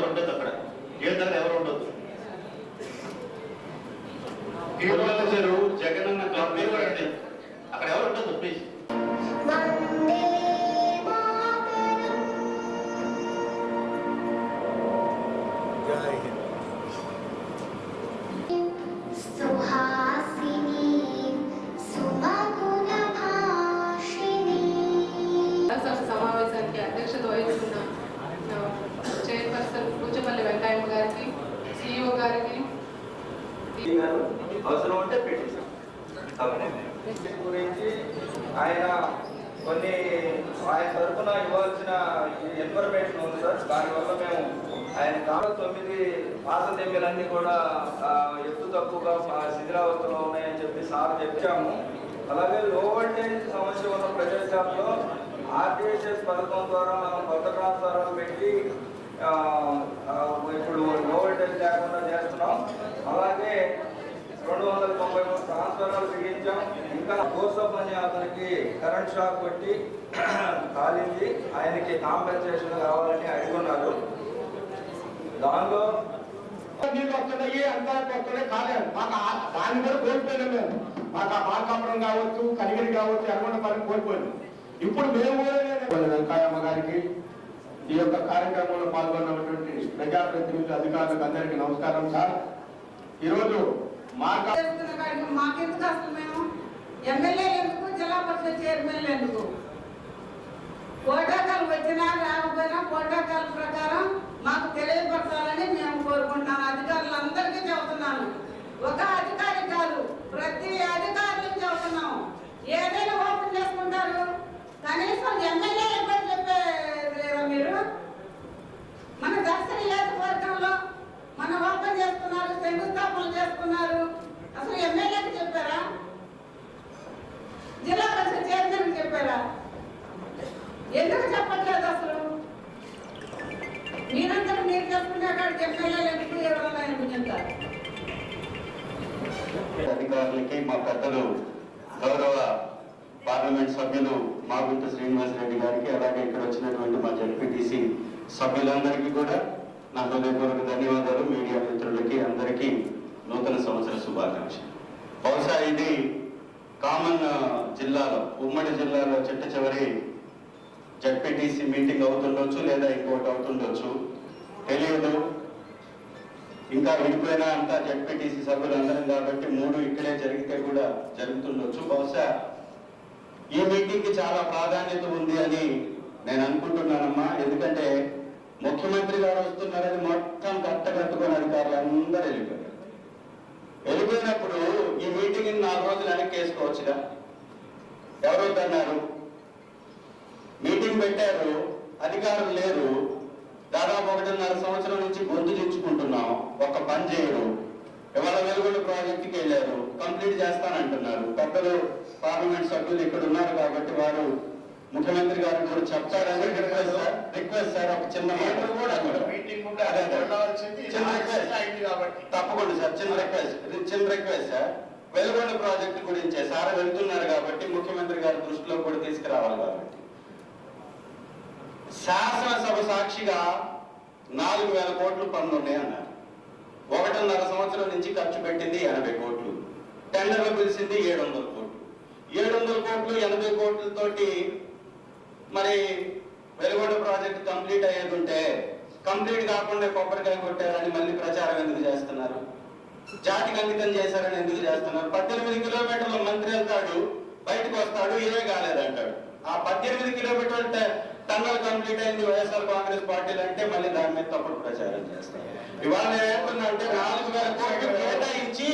ఎవరు ఉండదు అక్కడ. ఏ ఎవరు ఉండదు జగన్ అన్న జగనన్న అక్కడ ఎవరు ఉండదు ప్లీజ్ కొన్ని ఆయన తరఫున ఇవ్వాల్సిన ఇన్ఫర్మేషన్ ఉంది సార్. దానివల్ల మేము ఆయన కాల తొమ్మిది పాత దెబ్బలన్నీ కూడా ఎత్తు తక్కువగా శిథిరావస్థలో ఉన్నాయని చెప్పి సార్ చెప్పాము. అలాగే లో వోల్టేజ్ సమస్య ఉన్న ప్రదేశాల్లో ఆర్టీఎస్ఎస్ పథకం ద్వారా మనం కొత్త ట్రాన్స్ఫార్మర్ పెట్టి ఆ, ఆ, ఇప్పుడు లో వోల్టేజ్ లేకుండా చేస్తున్నాం అలాగే రెండు వందల తొంభై మూడు ట్రాన్స్ఫార్మర్లు ఇంకా కోసప్ అనే అతనికి కరెంట్ షాక్ కొట్టి కాలింది. ఆయనకి కాంపెన్సేషన్ కావాలని అడుగున్నారు. దానిలో నీళ్ళు వస్తున్నాయి అంతా వస్తున్నాయి కాలేదు మాకు ఆ- దాన్ని కూడా కోల్పోయినాం మేము. మాకు ఆ మార్కాపురం కావచ్చు కలిగిరి కావచ్చు ఎర్రగొండ పని కోల్పోయినాం. ఇప్పుడు మేము కూడా నేను వెంకయ్యమ్మ గారికి ఈ యొక్క కార్యక్రమంలో పాల్గొన్నటువంటి ప్రజాప్రతినిధులు అధికారులకు అందరికీ నమస్కారం. సార్ ఈరోజు మాకెందుకు అసలు మేము? ఎమ్మెల్యేలు ఎందుకు? జిల్లా పరిషత్ చైర్మన్లు ఎందుకు? కోటాకాలు వచ్చినా రాకపోయినా కోటాకాల ప్రకారం మాకు తెలియపరచాలని మేము కోరుకుంటున్నాను అధికారులందరికీ చెబుతున్నాను. ఒక అధికారి కాదు ప్రతి అధికారులకు చెబుతున్నాము ఏదైనా ఓపెన్ చేసుకుంటారు. కనీసం ఎమ్మెల్యే ఇబ్బంది చెప్పేది లేదా మీరు? అధికారులకి మా పెద్దలు గౌరవ పార్లమెంట్ సభ్యులు మాగుంట శ్రీనివాస్ రెడ్డి గారికి అలాగే ఇక్కడ వచ్చినటువంటి మా జడ్పీటీసీ సభ్యులందరికీ కూడా నా హృదయపూర్వక ధన్యవాదాలు. మీడియా మిత్రులకి అందరికీ నూతన సంవత్సర శుభాకాంక్షలు. బహుశా ఇది కామన్ జిల్లాలో ఉమ్మడి జిల్లాలో చిట్ట చివరి జడ్పీటీసీ మీటింగ్ అవుతుండొచ్చు లేదా ఇంకోటి అవుతుండొచ్చు. తెలియదు. ఇంకా విడిపోయినా అంతా జడ్పీటీసీ సభ్యులు అందరం కాబట్టి మూడు ఇక్కడే జరిగితే కూడా జరుగుతుండొచ్చు. బహుశా ఈ మీటింగ్కి చాలా ప్రాధాన్యత ఉంది అని నేను అనుకుంటున్నానమ్మా. ఎందుకంటే ముఖ్యమంత్రి గారు వస్తున్నారని మొత్తం కట్టకట్టుకుని అధికారులు అందరూ వెళ్ళిపోయారు. వెళ్ళిపోయినప్పుడు ఈ మీటింగ్ నాలుగు రోజులు వెనక్కి వేసుకోవచ్చుగా? ఎవరు మీటింగ్ పెట్టారు అధికారులు లేరు. దాదాపు ఒకటిన్నర సంవత్సరం నుంచి గొంతు దించుకుంటున్నాం ఒక్క పని చేయరు ఇవాళ వెలుగుల ప్రాజెక్టుకి వెళ్ళారు. కంప్లీట్ చేస్తానంటున్నారు. పెద్దలు పార్లమెంట్ సభ్యులు ఇక్కడ ఉన్నారు కాబట్టి వారు ముఖ్యమంత్రి గారు కూడా చెప్తారని రిక్వెస్ట్ సార్ రిక్వెస్ట్ సార్ ఒక చిన్న తప్పకుండా సార్ చిన్న రిక్వెస్ట్. చిన్న రిక్వెస్ట్ సార్. వెలుగొండ ప్రాజెక్టు గురించే. సార్ వెళ్తున్నారు కాబట్టి ముఖ్యమంత్రి గారి దృష్టిలో కూడా తీసుకురావాలి కాబట్టి. శాసనసభ సాక్షిగా నాలుగు వేల కోట్లు పనులు ఉన్నాయి అన్నారు. ఒకటిన్నర సంవత్సరం నుంచి ఖర్చు పెట్టింది ఎనభై కోట్లు. టెండర్లు పిలిచింది ఏడు వందల కోట్లు. ఏడు వందల కోట్లు ఎనభై కోట్లతోటి మరి వెలుగొండ ప్రాజెక్ట్ కంప్లీట్ అయ్యేది ఉంటే కంప్లీట్ కాకుండా కొబ్బరికాయ కొట్టారని మళ్ళీ ప్రచారం ఎందుకు చేస్తున్నారు? జాతికి అంకితం చేశారని ఎందుకు చేస్తున్నారు? పద్దెనిమిది కిలోమీటర్ల మంత్రి వెళ్తాడు బయటకు వస్తాడు ఏమీ కాలేదంటాడు. ఆ పద్దెనిమిది కిలోమీటర్ల అంటే టన్నల్ కంప్లీట్ అయింది వైఎస్ఆర్ కాంగ్రెస్ పార్టీలు అంటే మళ్ళీ దాని మీద తప్పుడు ప్రచారం చేస్తారు ఇవాళ అంటే నాలుగు వేల కోట్లు కేటాయించి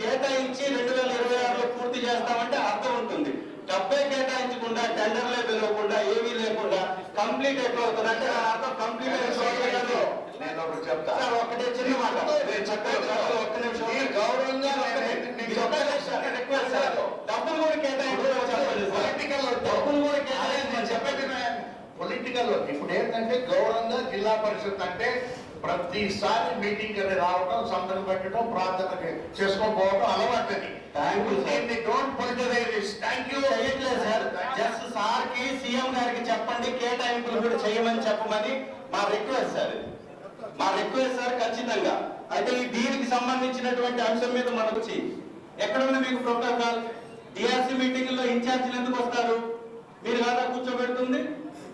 కేటాయించి రెండు వేల ఇరవై ఆరులో పూర్తి చేస్తామంటే అర్థం ఉంటుంది డబ్బే కేటాయించకుండా టెండర్లే పిలవకుండా ఏమీ లేకుండా కంప్లీట్ దాని అర్థం కంప్లీట్ అయిపోతుంది నేను ఒకటి చెప్తా సార్ ఒక్కటే చిన్న మాట నేను చెప్పేది కాదు, ఒక్క నిమిషం. గౌరవంగా. Request sir. డబ్బులు కూడా కేటాయించడం చెప్పండి సార్. పొలిటికల్ డబ్బులు కూడా కేటాయించమని చెప్పండి పొలిటికల్ ఇప్పుడు ఏంటంటే గౌరవంగా జిల్లా పరిషత్ అంటే ప్రతిసారి మీటింగ్ అని రావడం సంతకం పెట్టడం ప్రార్థన చేసుకొని పోవడం అలవాటని Thank you, sir. Don't politicize thank you చేయట్లేదు సార్. జస్ట్ సార్కి గారికి చెప్పండి కేటాయింపులు కూడా చేయమని చెప్పమని మా రిక్వెస్ట్ సార్. మా రిక్వెస్ట్ సార్ ఖచ్చితంగా. అయితే ఈ దీనికి సంబంధించినటువంటి అంశం మీద మనకు వచ్చి ఎక్కడుంది మీకు ప్రోటోకాల్ డిఆర్సీ మీటింగ్లో ఇన్ఛార్జీలు ఎందుకు వస్తారు? మీరు కాదా కూర్చోబెడుతుంది?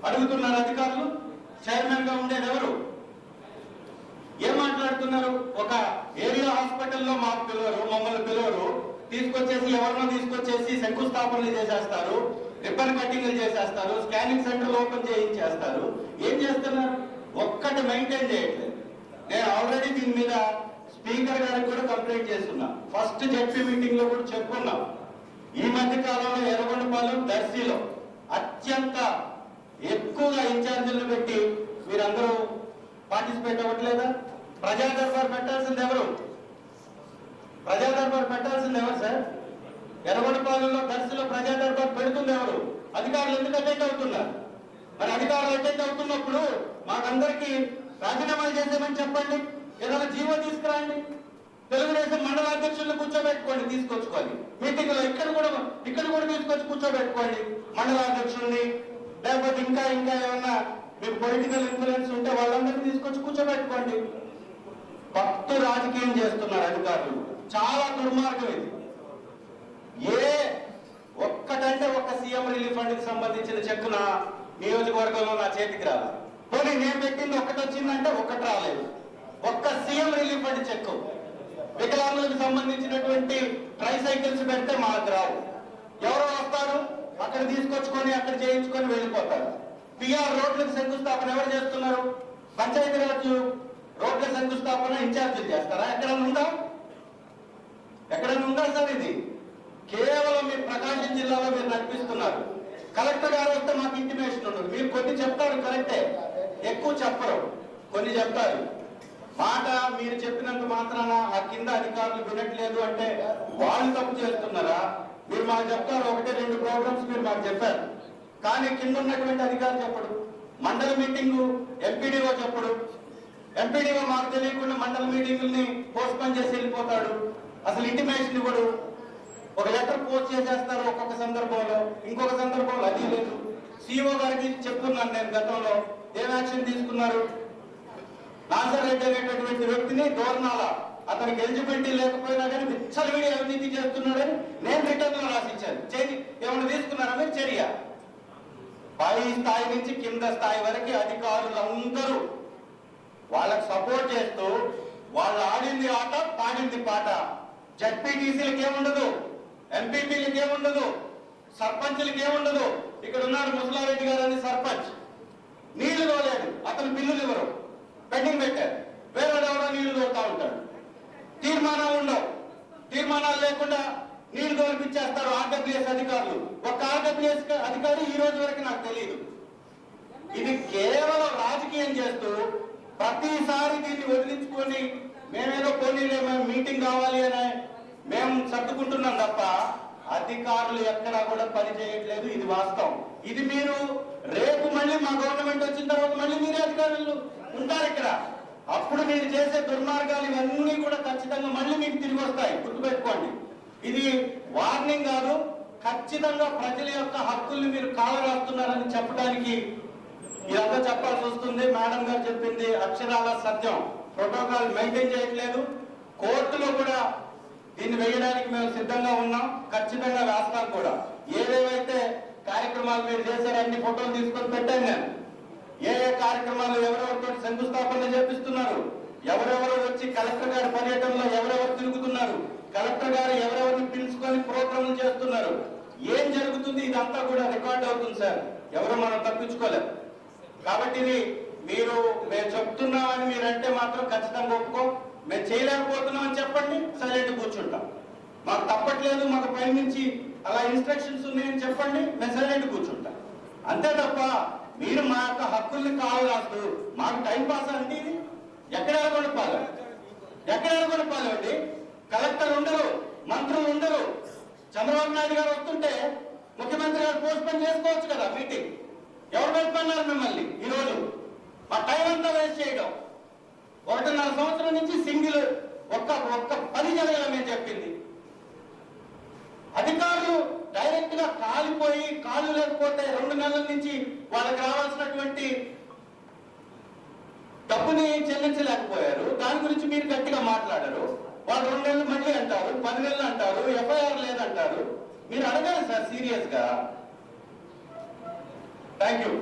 అడుగుతున్నారు అధికారులు? చైర్మన్గా ఉండేది ఎవరు ఏం మాట్లాడుతున్నారు? ఒక ఏరియా హాస్పిటల్లో మాకు పిలవరు మమ్మల్ని పిలవరు తీసుకొచ్చేసి ఎవరినో తీసుకొచ్చేసి శంకుస్థాపనలు చేసేస్తారు రిబ్బన్ కటింగ్లు చేసేస్తారు స్కానింగ్ సెంటర్ ఓపెన్ చేయించేస్తారు. ఏం చేస్తున్నారు? ఒక్కటి మెయింటైన్ చేయట్లేదు. నేను ఆల్రెడీ దీని మీద స్పీకర్ గారికి కూడా కంప్లైంట్ చేస్తున్నా. ఫస్ట్ జడ్పీ మీటింగ్లో కూడా చెప్పుకున్నాం. ఈ మధ్య కాలంలో ఎర్రగొండపాలెం దర్శిలో అత్యంత ఎక్కువగా ఇన్ఛార్జీలను పెట్టి మీరందరూ పార్టిసిపేట్ అవ్వట్లేదా? ప్రజా దర్బార్ పెట్టాల్సింది ఎవరు? ప్రజా దర్బార్ పెట్టాల్సింది ఎవరు సార్? ఎర్రగొండపాలెంలో దర్శిలో ప్రజా దర్బార్ పెడుతుంది ఎవరు? అధికారులు ఎందుకు అటెండ్ అవుతున్నారు? మరి అధికారులు అటెండ్ అవుతున్నప్పుడు మాకందరికీ రాజీనామాలు చేసామని చెప్పండి. ఏదైనా జీవో తీసుకురండి. తెలుగుదేశం మండల అధ్యక్షులను కూర్చోబెట్టుకోండి తీసుకొచ్చుకోవాలి మీటింగ్లో ఇక్కడ కూడా ఇక్కడ కూడా తీసుకొచ్చి కూర్చోబెట్టుకోండి. మండల అధ్యక్షుల్ని లేకపోతే ఇంకా ఇంకా ఏమన్నా మీరు పొలిటికల్ ఇన్ఫ్లుయెన్స్ ఉంటే వాళ్ళందరినీ తీసుకొచ్చి కూర్చోబెట్టుకోండి. భక్తు రాజకీయం చేస్తున్నారు అధికారులు. చాలా దుర్మార్గం ఇది. ఏ ఒక్కటంటే ఒక్క సీఎం రిలీఫ్ ఫండ్కి సంబంధించిన చెక్ నా నియోజకవర్గంలో నా చేతికి రాదు పోనీ నేను పెట్టింది ఒక్కటి వచ్చిందంటే ఒక్కటి రాలేదు. ఒక్క సీఎం రిలీఫ్ ఫండ్ చెక్ వికలాంగులకు సంబంధించినటువంటి ట్రైసైకిల్స్ పెడితే మాకు రావు. అక్కడ తీసుకొచ్చుకొని అక్కడ చేయించుకొని వెళ్ళిపోతారు. పిఆర్ రోడ్లకు శంకుస్థాపన ఎవరు చేస్తున్నారు? పంచాయతీరాజ్ రోడ్ల శంకుస్థాపన ఇన్ఛార్జీలు చేస్తారా? ఎక్కడన్నా ఉందా? ఎక్కడన్నా ఉందా సార్ ఇది? కేవలం మీ ప్రకాశం జిల్లాలో మీరు నడిపిస్తున్నారు. కలెక్టర్ గారు వస్తే మాకు ఇంటిమేషన్ ఉండదు. మీరు కొన్ని చెప్తారు కరెక్టే. ఎక్కువ చెప్పరు. కొన్ని చెప్తారు. మాట మీరు చెప్పినంత మాత్రాన ఆ కింద అధికారులు వినట్లేదు అంటే వాళ్ళు తప్పు చేస్తున్నారా? మీరు మాకు చెప్తారు ఒకటి రెండు ప్రోగ్రామ్స్ మీరు మాకు చెప్పారు. కానీ కింద ఉన్నటువంటి అధికారులు చెప్పడు. మండల మీటింగ్ ఎంపీడీఓ చెప్పడు. ఎంపీడీఓ మాకు తెలియకుండా మండల మీటింగుల్ని పోస్ట్పోన్ చేసి వెళ్ళిపోతాడు. అసలు ఇంటిమేషన్ ఇవ్వడు. ఒక లెటర్ పోస్ట్ చేసేస్తారు ఒక్కొక్క సందర్భంలో. ఇంకొక సందర్భంలో అది లేదు. సిఇఓ గారికి చెప్తున్నాను నేను గతంలో. ఏం యాక్షన్ తీసుకున్నారు? నాసర్ రెడ్డి అనేటటువంటి వ్యక్తిని దోర్నాల. అతనికి ఎలిజిబిలిటీ లేకపోయినా కానీ విచ్చలవిడి అవినీతి చేస్తున్నాడని నేను రిటర్న్లో రాసిచ్చాను ఏమైనా తీసుకున్నారా మీరు? చర్య పై స్థాయి నుంచి కింద స్థాయి వరకు అధికారులందరూ వాళ్ళకి సపోర్ట్ చేస్తూ వాళ్ళు ఆడింది ఆట పాడింది పాట. జడ్పీటీసీలకు ఏముండదు? ఎంపీపీలకు ఏముండదు? సర్పంచ్లకు ఏముండదు? ఇక్కడ ఉన్నాడు ముసలారెడ్డి గారు అని సర్పంచ్. నీళ్ళు తోలేడు అతను బిల్లులు ఇవ్వరు. పెండింగ్ పెట్టారు. వేరే ఎవరో నీళ్ళు తోలుతా ఉంటాడు. తీర్మానాలు తీర్మానాలు లేకుండా నీళ్ళు గౌరవించేస్తారు ఆర్డబ్ల్యూఎస్ అధికారులు. ఒక ఆర్డబ్ల్యూఎస్ అధికారి ఈ రోజు వరకు నాకు తెలియదు ఇది కేవలం రాజకీయం చేస్తూ ప్రతిసారి దీన్ని వదిలించుకొని మేమేదో కొన్ని మీటింగ్ కావాలి అని మేము సర్దుకుంటున్నాం తప్ప అధికారులు ఎక్కడా కూడా పని చేయట్లేదు. ఇది వాస్తవం. ఇది మీరు రేపు మళ్ళీ మా గవర్నమెంట్ వచ్చిన తర్వాత మళ్ళీ మీరే అధికారులు ఉంటారు ఇక్కడ. అప్పుడు మీరు చేసే దుర్మార్గాలు ఇవన్నీ కూడా ఖచ్చితంగా మళ్ళీ మీకు తిరిగి వస్తాయి. ఇది వార్నింగ్ కాదు ఖచ్చితంగా ప్రజల యొక్క హక్కుల్ని మీరు కాలరాస్తున్నారని చెప్పడానికి ఇదంతా చెప్పాల్సి వస్తుంది. మేడం గారు చెప్పింది అక్షరాల సత్యం. ప్రోటోకాల్ మెయింటైన్ చేయట్లేదు. కోర్టులో కూడా దీన్ని వేయడానికి మేము సిద్ధంగా ఉన్నాం. ఖచ్చితంగా వేస్తాం కూడా. ఏవేవైతే కార్యక్రమాలు మీరు చేశారు అన్ని ఫోటోలు తీసుకొని పెట్టాను నేను ఏ ఏ కార్యక్రమాలు ఎవరెవరితో శంకుస్థాపన చేపిస్తున్నారు? ఎవరెవరు వచ్చి కలెక్టర్ గారి పర్యటనలో ఎవరెవరు తిరుగుతున్నారు? కలెక్టర్ గారు ఎవరెవరిని పిలుచుకొని ప్రోగ్రాంలు చేస్తున్నారు? ఏం జరుగుతుంది? ఇదంతా కూడా రికార్డ్ అవుతుంది సార్. ఎవరు మనం తప్పించుకోలేము కాబట్టి ఇది మీరు మేము చెప్తున్నామని మీరంటే మాత్రం ఖచ్చితంగా ఒప్పుకో. మేము చేయలేకపోతున్నాం అని చెప్పండి సైలెంట్ కూర్చుంటాం. మాకు తప్పట్లేదు మాకు పై నుంచి అలా ఇన్స్ట్రక్షన్స్ ఉన్నాయని చెప్పండి మేము సైలెంట్ కూర్చుంటాం. అంతే తప్ప మీరు మా యొక్క హక్కుల్ని కాలు మాకు టైం పాస్ అంటే ఇది? ఎక్కడ ఎడగొడపాలి ఎక్కడ ఎడగొడపాలి అండి? అందరూ చంద్రబాబు నాయుడు గారు వస్తుంటే ముఖ్యమంత్రి గారు పోస్ట్ పోన్ చేసుకోవచ్చు కదా మీటింగ్. ఎవరు పెట్టుకున్నారు మిమ్మల్ని ఈ రోజు మా టైం అంతా వేస్ట్ చేయడం. ఒకటిన్నర సంవత్సరం నుంచి సింగిల్ ఒక్క ఒక్క పని జరగడం చెప్పింది. అధికారులు డైరెక్ట్గా కాలిపోయి కాలు లేకపోతే రెండు నెలల నుంచి వాళ్ళకి రావాల్సినటువంటి డబ్బుని చెల్లించలేకపోయారు. దాని గురించి మీరు గట్టిగా మాట్లాడారు. వాళ్ళు రెండు నెలలు మళ్ళీ అంటారు పది నెలలు అంటారు ఎఫ్ఐఆర్ లేదంటారు. మీరు అడగాలి సార్ సీరియస్గా. Thank you